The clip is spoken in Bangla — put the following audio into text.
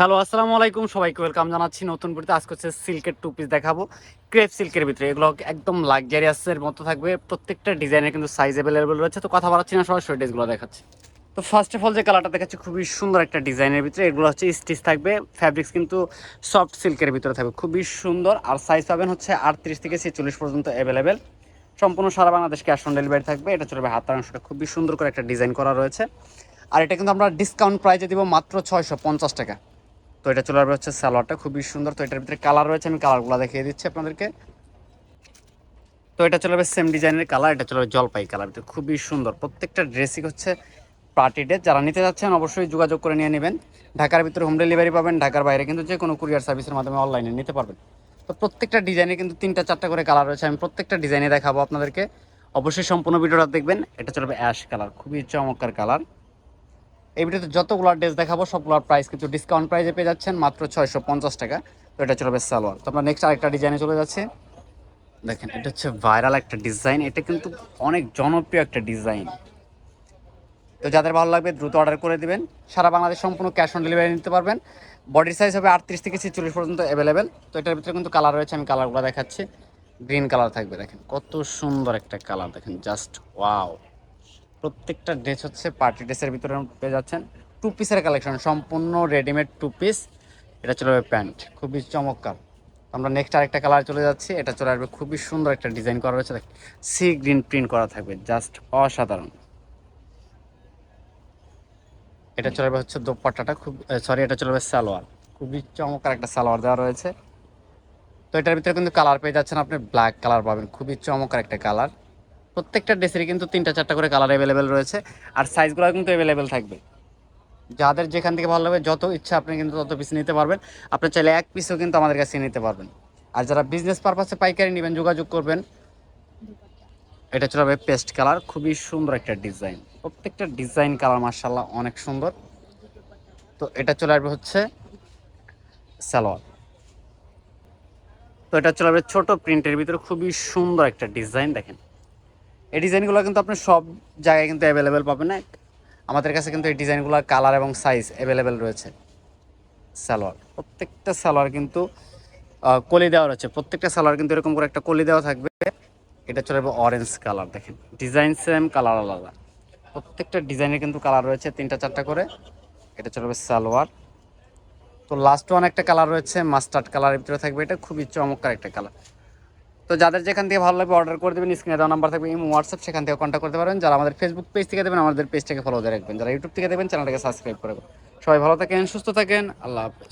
হ্যালো, আসসালামু আলাইকুম। সবাইকে ওয়েলকাম জানাচ্ছি নতুন ভিডিওতে। আজকে হচ্ছে সিল্কের টু পিস দেখাবো। ক্রেপ সিল্কের ভিতরে। এগুলো একদম লাক্সারিয়াসের মতো থাকবে। প্রত্যেকটা ডিজাইনের কিন্তু সাইজ অ্যাভেলেবেল রয়েছে। তো কথা বলাচ্ছি না, সরাসরি ড্রেসগুলো দেখাচ্ছি। তো ফার্স্ট অফ অল যে কালারটা দেখাচ্ছি, খুবই সুন্দর একটা ডিজাইনের ভিতরে। এগুলো হচ্ছে স্টিচ থাকবে। ফ্যাব্রিক্স কিন্তু সফট সিল্কের ভিতরে থাকবে। খুবই সুন্দর। আর সাইজ পাবেন হচ্ছে আটত্রিশ থেকে ছেচল্লিশ পর্যন্ত অ্যাভেলেবেল সম্পূর্ণ সারা বাংলাদেশ ক্যাশ অন ডেলিভারি থাকবে। এটা চলবে হাতার অংশটা। খুবই সুন্দর করে একটা ডিজাইন করা রয়েছে। আর এটা কিন্তু আমরা ডিসকাউন্ট প্রাইজে দিব মাত্র ছয়শো পঞ্চাশ টাকা। তো এটা চলে আসবে হচ্ছে সালোয়ারটা। খুবই সুন্দর। তো এটার ভিতরে কালার রয়েছে, আমি কালারগুলো দেখিয়ে দিচ্ছি আপনাদেরকে। তো এটা চলে আসবে সেম ডিজাইনের কালার এটা চলে আসবে জলপাই কালার ভিতরে খুবই সুন্দর। প্রত্যেকটা ড্রেসই হচ্ছে পার্টি ড্রেস যারা নিতে যাচ্ছেন অবশ্যই যোগাযোগ করে নিয়ে নেবেন। ঢাকার ভিতরে হোম ডেলিভারি পাবেন, ঢাকার বাইরে কিন্তু যে কোনো কুরিয়ার সার্ভিসের মাধ্যমে অনলাইনে নিতে পারবেন। তো প্রত্যেকটা ডিজাইনে কিন্তু তিনটা চারটা করে কালার রয়েছে। আমি প্রত্যেকটা ডিজাইনে দেখাবো আপনাদেরকে। অবশ্যই সম্পূর্ণ ভিডিওটা দেখবেন। এটা চলবে অ্যাশ কালার খুবই চমৎকার কালার এই ভিডিওতে যতগুলো ড্রেস দেখাবো সবগুলোর প্রাইস কিন্তু ডিসকাউন্ট প্রাইসে পেয়ে যাচ্ছেন, মাত্র ছয়শো পঞ্চাশ টাকা। তো এটা চলবে সালোয়ার। তো আমরা নেক্সট আরেকটা ডিজাইনে চলে যাচ্ছে। দেখেন, এটা হচ্ছে ভাইরাল একটা ডিজাইন এটা কিন্তু অনেক জনপ্রিয় একটা ডিজাইন তো যাদের ভালো লাগবে, দ্রুত অর্ডার করে দিবেন। সারা বাংলাদেশ সম্পূর্ণ ক্যাশ অন ডেলিভারি নিতে পারবেন। বডির সাইজ হবে আটত্রিশ থেকে ছেচল্লিশ পর্যন্ত অ্যাভেলেবেল তো এটার ভিতরে কিন্তু কালার রয়েছে, আমি কালারগুলো দেখাচ্ছি। গ্রিন কালার থাকবে, দেখেন। কত সুন্দর একটা কালার দেখেন। জাস্ট ওয়াও প্রত্যেকটা ড্রেস হচ্ছে পার্টি ড্রেসের ভিতরে পেয়ে যাচ্ছেন। টু পিসের কালেকশন সম্পূর্ণ রেডিমেড টু পিস এটা চলে যাবে প্যান্ট, খুবই চমৎকার। আমরা নেক্সট আরেকটা কালার চলে যাচ্ছি। এটা চলে আসবে খুবই সুন্দর একটা ডিজাইন করা রয়েছে। সি গ্রিন প্রিন্ট করা থাকবে জাস্ট অসাধারণ। এটা চলে হচ্ছে দোপাট্টাটা, খুব সরি এটা চলে সালোয়ার। খুবই চমৎকার একটা সালোয়ার দেওয়া রয়েছে। তো এটার ভিতরে কিন্তু কালার পেয়ে যাচ্ছেন আপনি ব্ল্যাক কালার পাবেন। খুবই চমৎকার একটা কালার প্রত্যেকটা ড্রেসেরই কিন্তু তিনটা চারটা করে কালার অ্যাভেলেবেল রয়েছে। আর সাইজগুলো কিন্তু অ্যাভেলেবেল থাকবে। যাদের যেখান থেকে ভালো লাগবে, যত ইচ্ছা আপনি কিন্তু তত পিস নিতে পারবেন। আপনি চাইলে এক পিসও কিন্তু আমাদের কাছে নিতে পারবেন। আর যারা বিজনেস পারপাসে পাইকারি নেবেন, যোগাযোগ করবেন। এটা চলে পেস্ট কালার খুবই সুন্দর একটা ডিজাইন প্রত্যেকটা ডিজাইন কালার মার্শাল্লাহ অনেক সুন্দর। তো এটা চলে আসবে হচ্ছে সালোয়ার। তো এটা চলে আসবে ছোটো প্রিন্টের ভিতরে, খুবই সুন্দর একটা ডিজাইন দেখেন। এই ডিজাইনগুলো কিন্তু আপনি সব জায়গায় কিন্তু অ্যাভেলেবেল পাবেন। না আমাদের কাছে কিন্তু এই ডিজাইনগুলোর কালার এবং সাইজ অ্যাভেলেবেল রয়েছে। সালোয়ার, প্রত্যেকটা সালোয়ার কিন্তু কলি দেওয়া রয়েছে। প্রত্যেকটা সালোয়ার কিন্তু এরকম করে একটা কলি দেওয়া থাকবে। এটা চলে যাবে অরেঞ্জ কালার দেখেন। ডিজাইন সেম কালার আলাদা। প্রত্যেকটা ডিজাইনের কিন্তু কালার রয়েছে তিনটা, চারটা করে। এটা চলে যাবে সালোয়ার। তো লাস্ট ওয়ান একটা কালার রয়েছে মাস্টার্ড কালারের ভিতরে থাকবে। এটা খুবই চমৎকার একটা কালার তো যাদের যেখান থেকে ভালো লাগবে অর্ডার করে দেবেন স্ক্রিনে দেওয়া নাম্বার থাকবে, ইমো হোয়াটসঅ্যাপ সেখান থেকে কন্ট্যাক্ট করতে পারেন যারা আমাদের ফেসবুক পেজ থেকে দেবেন, আমাদের পেজটাকে ফলো দিয়ে রাখবেন। যারা ইউটিউব থেকে দেবেন চ্যানেলটাকে সাবস্ক্রাইব করবেন সবাই ভালো থাকেন, সুস্থ থাকেন, আল্লাহ হাফেজ।